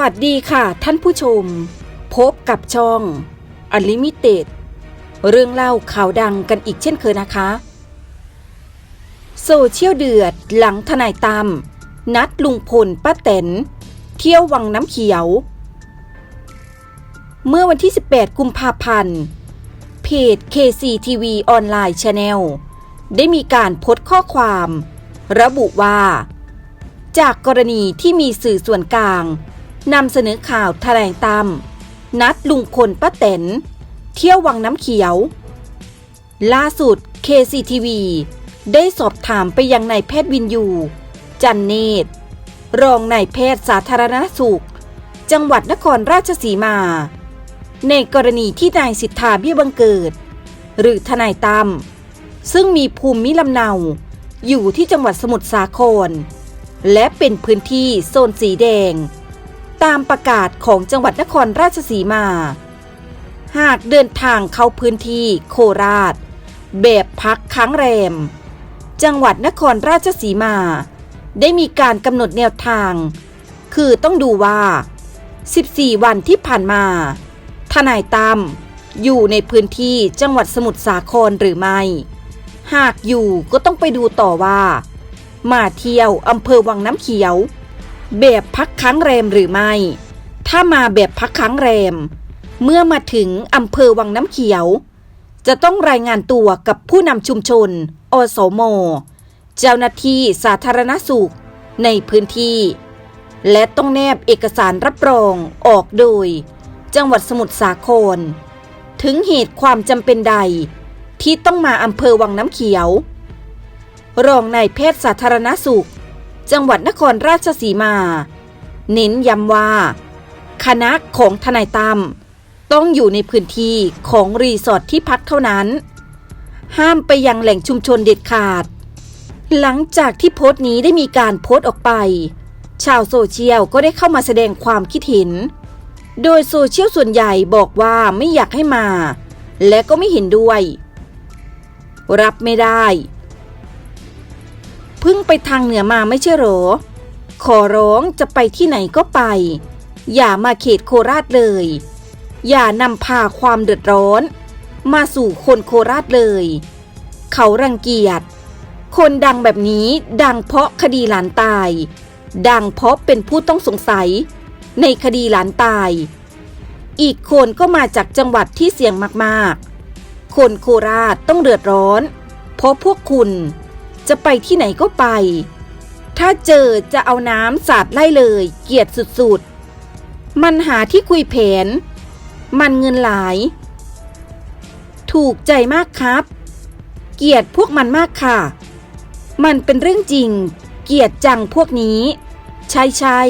สวัสดีค่ะท่านผู้ชม พบกับช่อง Unlimited เรื่องเล่าข่าวดังกันอีกเช่นเคยนะคะ โซเชียลเดือดหลังทนายตั้มนัดลุงพลป้าแตนเที่ยววังน้ำเขียว เมื่อวันที่ 18 กุมภาพันธ์ เพจ KCTV ออนไลน์ Channel ได้มีการโพสต์ข้อความ ระบุว่า จากกรณีที่มีสื่อส่วนกลาง นำเสนอข่าวแถลงตามนัดลุงพลป้าแตนเที่ยววังน้ำเขียว ล่าสุด KCTV ได้สอบถามไปยังนายแพทย์วินยู จันเนตร รองนายแพทย์สาธารณสุข จังหวัดนครราชสีมา ในกรณีที่นายสิทธาเบี้ยบังเกิด หรือทนายตั้มซึ่งมีภูมิลำเนา อยู่ที่จังหวัดสมุทรสาคร และเป็นพื้นที่โซนสีแดง ตามประกาศของจังหวัดนครราชสีมา หากเดินทางเข้าพื้นที่โคราช แบบพักค้างแรม จังหวัดนครราชสีมา ได้มีการกำหนดแนวทาง คือต้องดูว่า 14 วันที่ผ่านมา ทนายตั้มอยู่ในพื้นที่จังหวัดสมุทรสาครหรือไม่ หากอยู่ก็ต้องไปดูต่อว่า มาเที่ยวอำเภอวังน้ำเขียว แบบพักค้างแรมหรือไม่ ถ้ามาแบบพักค้างแรม เมื่อมาถึงอำเภอวังน้ำเขียว จะต้องรายงานตัวกับผู้นำชุมชน อสม เจ้าหน้าที่สาธารณสุขในพื้นที่ และต้องแนบเอกสารรับรองออกโดย จังหวัดสมุทรสาคร ถึงเหตุความจำเป็นใด ที่ต้องมาอำเภอวังน้ำเขียว รองนายแพทย์สาธารณสุข จังหวัดนครราชสีมา เน้นย้ำว่า คณะของทนายตั้มต้องอยู่ในพื้นที่ของรีสอร์ทที่พักเท่านั้น ห้ามไปยังแหล่งชุมชนเด็ดขาด หลังจากที่โพสต์นี้ได้มีการโพสต์ออกไป ชาวโซเชียลก็ได้เข้ามาแสดงความคิดเห็น โดยโซเชียลส่วนใหญ่บอกว่าไม่อยากให้มา และก็ไม่เห็นด้วย รับไม่ได้ เพิ่งไปทางเหนือมาไม่ใช่หรอ ขอร้องจะไปที่ไหนก็ไป อย่ามาเขตโคราชเลย อย่านำพาความเดือดร้อน มาสู่คนโคราชเลย เขารังเกียจ คนดังแบบนี้ดังเพราะคดีหลานตาย ดังเพราะเป็นผู้ต้องสงสัย ในคดีหลานตาย อีกคนก็มาจากจังหวัดที่เสี่ยงมากๆ คนโคราชต้องเดือดร้อน เพราะพวกคุณ จะไปที่ไหนก็ไป ถ้าเจอจะเอาน้ำสาดไล่เลย เกลียดสุดๆ มันหาที่คุยแผน มันเงินหลาย ถูกใจมากครับ เกลียดพวกมันมากค่ะ มันเป็นเรื่องจริง เกลียดจังพวกนี้ ใช่ใช่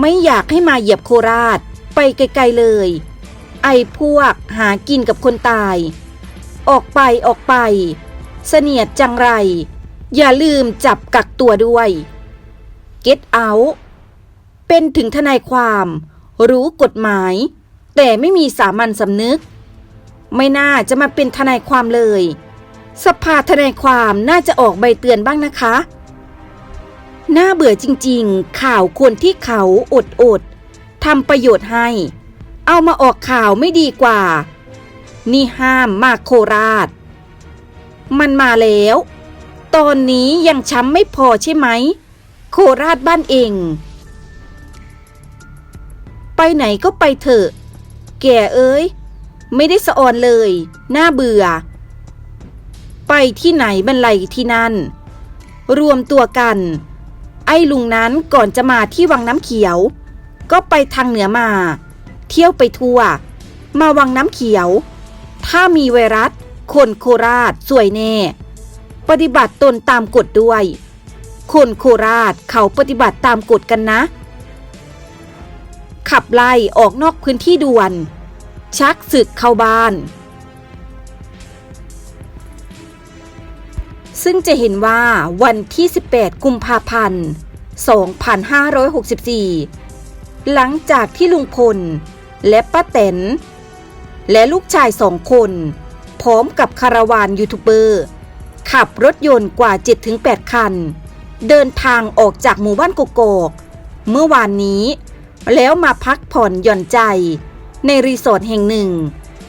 ไม่อยากให้มาเหยียบโคราช ไปไกลๆเลย ไอ้พวกหากินกับคนตาย ออกไปออกไป เสนียดจังไร อย่าลืมจับกักตัวด้วย Get out เป็นถึงทนายความ รู้กฎหมาย แต่ไม่มีสามัญสำนึก ไม่น่าจะมาเป็นทนายความเลย สภาทนายความน่าจะออกใบเตือนบ้างนะคะ น่าเบื่อจริงๆ ข่าวคนที่เขาอดอดทำประโยชน์ให้ เอามาออกข่าวไม่ดีกว่า นี่ห้ามมาโคราช มันมาแล้ว ตอนนี้ยังช้ำไม่พอใช่ไหม โคราชบ้านเอง ไปไหนก็ไปเถอะ แก่เอ้ย ไม่ได้สะออนเลย น่าเบื่อ ไปที่ไหนบรรลัยที่นั่น รวมตัวกัน ไอ้ลุงนั้นก่อนจะมาที่วังน้ำเขียว ก็ไปทางเหนือมา เที่ยวไปทั่ว มาวังน้ำเขียว ถ้ามีไวรัส คนโคราชสวยแน่ ปฏิบัติตนตามกฎด้วย คนโคราชเขาปฏิบัติตามกฎกันนะ ขับไล่ออกนอกพื้นที่ด่วน ชักศึกเข้าบ้าน ซึ่งจะเห็นว่าวันที่ 18 กุมภาพันธ์ 2564 หลังจากที่ลุงพลและป้าแตนและลูกชายสองคน ร้อมกับคาราวานยูทูบเบอร์ ขับรถยนต์กว่า 7-8 คัน เดินทางออกจากหมู่บ้านกกอกเมื่อวานนี้ แล้วมาพักผ่อนหย่อนใจ ในรีสอร์ทแห่งหนึ่ง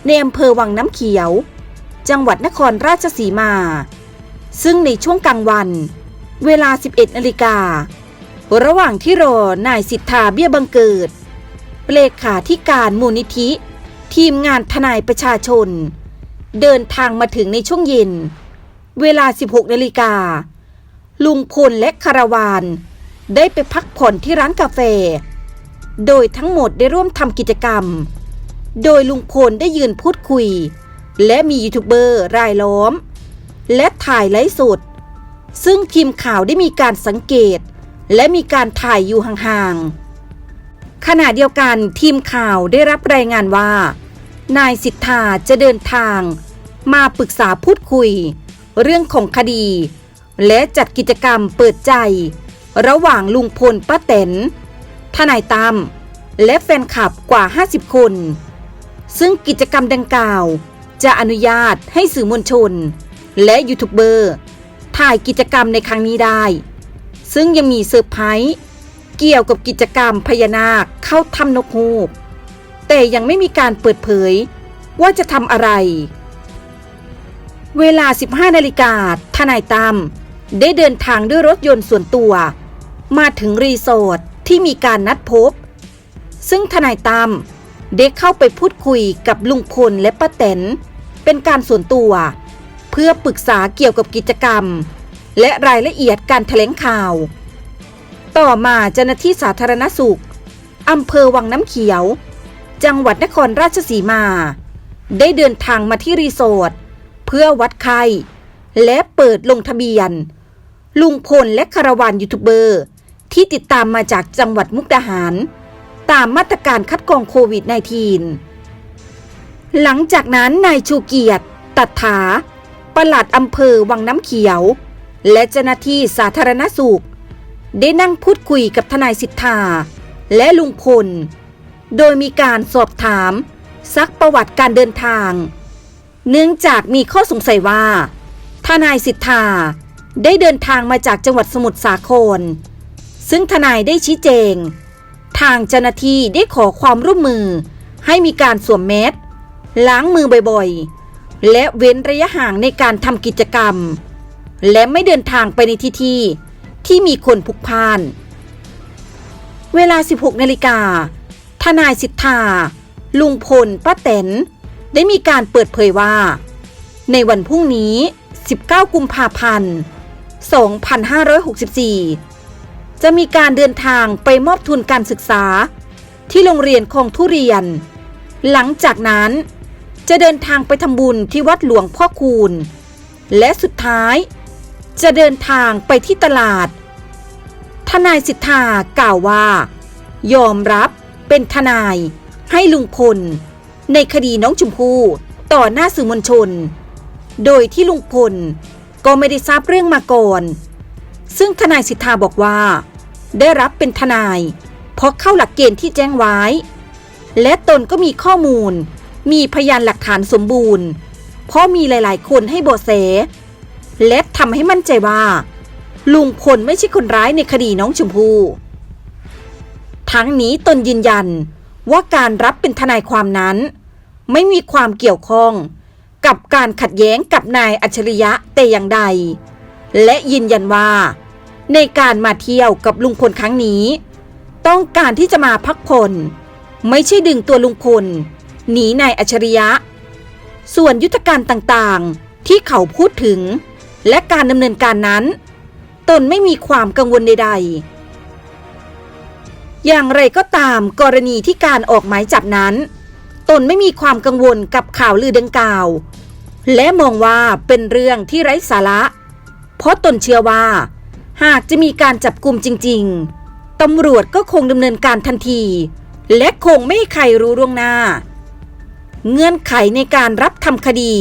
ในอำเภอวังน้ำเขียว จังหวัดนครราชสีมา ซึ่งในช่วงกลางวัน เวลา 11นาฬิการะหว่างที่รอนายสิทธาเบี้ยบังเกิดเลขาธิการมูลนิธิ ทีมงานทนายประชาชน เดินทางมาถึงในช่วงเย็น เวลา 16นาฬิกา ลุงพลและคาราวาน ได้ไปพักผ่อนที่ร้านกาแฟ โดยทั้งหมดได้ร่วมทำกิจกรรม โดยลุงพลได้ยืนพูดคุย และมียูทูบเบอร์รายล้อม และถ่ายไลฟ์สด ซึ่งทีมข่าวได้มีการสังเกต และมีการถ่ายอยู่ห่างๆ ขณะเดียวกันทีมข่าวได้รับรายงานว่านายสิทธาจะเดินทาง มาปรึกษาพูดคุย เรื่องของคดี และจัดกิจกรรมเปิดใจ ระหว่างลุงพลป้าแตนทนายตั้มและแฟนคลับกว่า 50 คน ซึ่งกิจกรรมดังกล่าว จะอนุญาตให้สื่อมวลชน และยูทูบเบอร์ ถ่ายกิจกรรมในครั้งนี้ได้ ซึ่งยังมีเซอร์ไพรส์เกี่ยวกับกิจกรรมพญานาคเข้าถ้ำนกฮูกแต่ยังไม่มีการเปิดเผยว่าจะทำอะไร เวลา 15นาฬิกาทนายตั้มได้เดินทางด้วยรถยนต์ส่วนตัว มาถึงรีสอร์ทที่มีการนัดพบ ซึ่งทนายตั้มได้เข้าไปพูดคุยกับลุงพลและป้าแตนเป็นการส่วนตัว เพื่อปรึกษาเกี่ยวกับกิจกรรม และรายละเอียดการแถลงข่าว ต่อมาเจ้าหน้าที่สาธารณสุขอำเภอวังน้ำเขียว จังหวัดนครราชสีมา ได้เดินทางมาที่รีสอร์ท เพื่อวัดไข้และเปิดลงทะเบียน ลุงพลและคารวานยูทูบเบอร์ ที่ติดตามมาจากจังหวัดมุกดาหาร ตามมาตรการคัดกรองโควิด -19 หลังจากนั้นนายชูเกียรติ ตัดถาปลัดอำเภอวังน้ำเขียว และเจ้าหน้าที่สาธารณสุข ได้นั่งพูดคุยกับทนายสิทธา และลุงพล โดยมีการสอบถาม ซักประวัติการเดินทาง เนื่องจากมีข้อสงสัยว่า ทนายสิทธาได้เดินทางมาจากจังหวัดสมุทรสาคร ซึ่งทนายได้ชี้แจง ทางเจ้าหน้าที่ได้ขอความร่วมมือให้มีการสวมแมสล้างมือบ่อยๆ และเว้นระยะห่างในการทำกิจกรรม และไม่เดินทางไปในที่ที่ที่มีคนพุกพ่าน เวลา 16นาฬิกาทนายสิทธา ลุงพล ป้าแตน ได้มีการเปิดเผยว่า ในวันพรุ่งนี้ 19 กุมภาพันธ์ 2564 จะมีการเดินทางไปมอบทุนการศึกษา ที่โรงเรียนคลองทุเรียน หลังจากนั้น จะเดินทางไปทำบุญที่วัดหลวงพ่อคูณ และสุดท้าย จะเดินทางไปที่ตลาด ทนายสิทธากล่าวว่า ยอมรับเป็นทนายให้ลุงพล ในคดีน้องชมพู่ต่อหน้าสื่อมวลชน โดยที่ลุงพลก็ไม่ได้ทราบเรื่องมาก่อน ซึ่งทนายสิทธาบอกว่า ได้รับเป็นทนาย เพราะเข้าหลักเกณฑ์ที่แจ้งไว้ และตนก็มีข้อมูล มีพยานหลักฐานสมบูรณ์ เพราะมีหลายๆ คนให้บาะแสและทำให้มั่นใจว่า ลุงพลไม่ใช่คนร้ายในคดีน้องชมพู่ทั้งนี้ตนยืนยัน ว่าการรับเป็นทนายความนั้น ไม่มีความเกี่ยวข้องกับการขัดแย้งกับนายอัจฉริยะแต่อย่างใด และยืนยันว่า ในการมาเที่ยวกับลุงพลครั้งนี้ ต้องการที่จะมาพักผ่อนไม่ใช่ดึงตัวลุงพลหนีนายอัจฉริยะ ส่วนยุทธการต่างๆที่เขาพูดถึง และการดำเนินการนั้น ตนไม่มีความกังวลใดๆ อย่างไรก็ตามกรณีที่การออกหมายจับนั้น ตนไม่มีความกังวลกับข่าวลือดังกล่าว และมองว่าเป็นเรื่องที่ไร้สาระ เพราะตนเชื่อว่า หากจะมีการจับกลุ่มจริง ๆตำรวจก็คงดำเนินการทันที และคงไม่ให้ใครรู้ล่วงหน้า เงื่อนไขในการรับทำคดี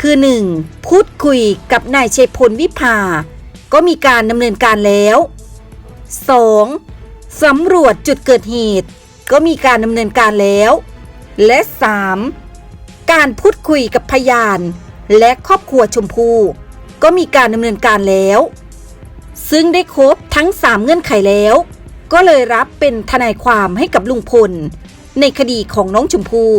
คือ 1. พูดคุยกับนายเชยพลวิภา ก็มีการดำเนินการแล้ว 2. สำรวจจุดเกิดเหตุ ก็มีการดำเนินการแล้ว และ 3. การพูดคุยกับพยาน และครอบครัวชมพู่ก็มีการดำเนินการแล้ว ซึ่งได้ครบทั้ง 3 เงื่อนไขแล้ว ก็เลยรับเป็นทนายความให้กับลุงพล ในคดีของน้องชมพู่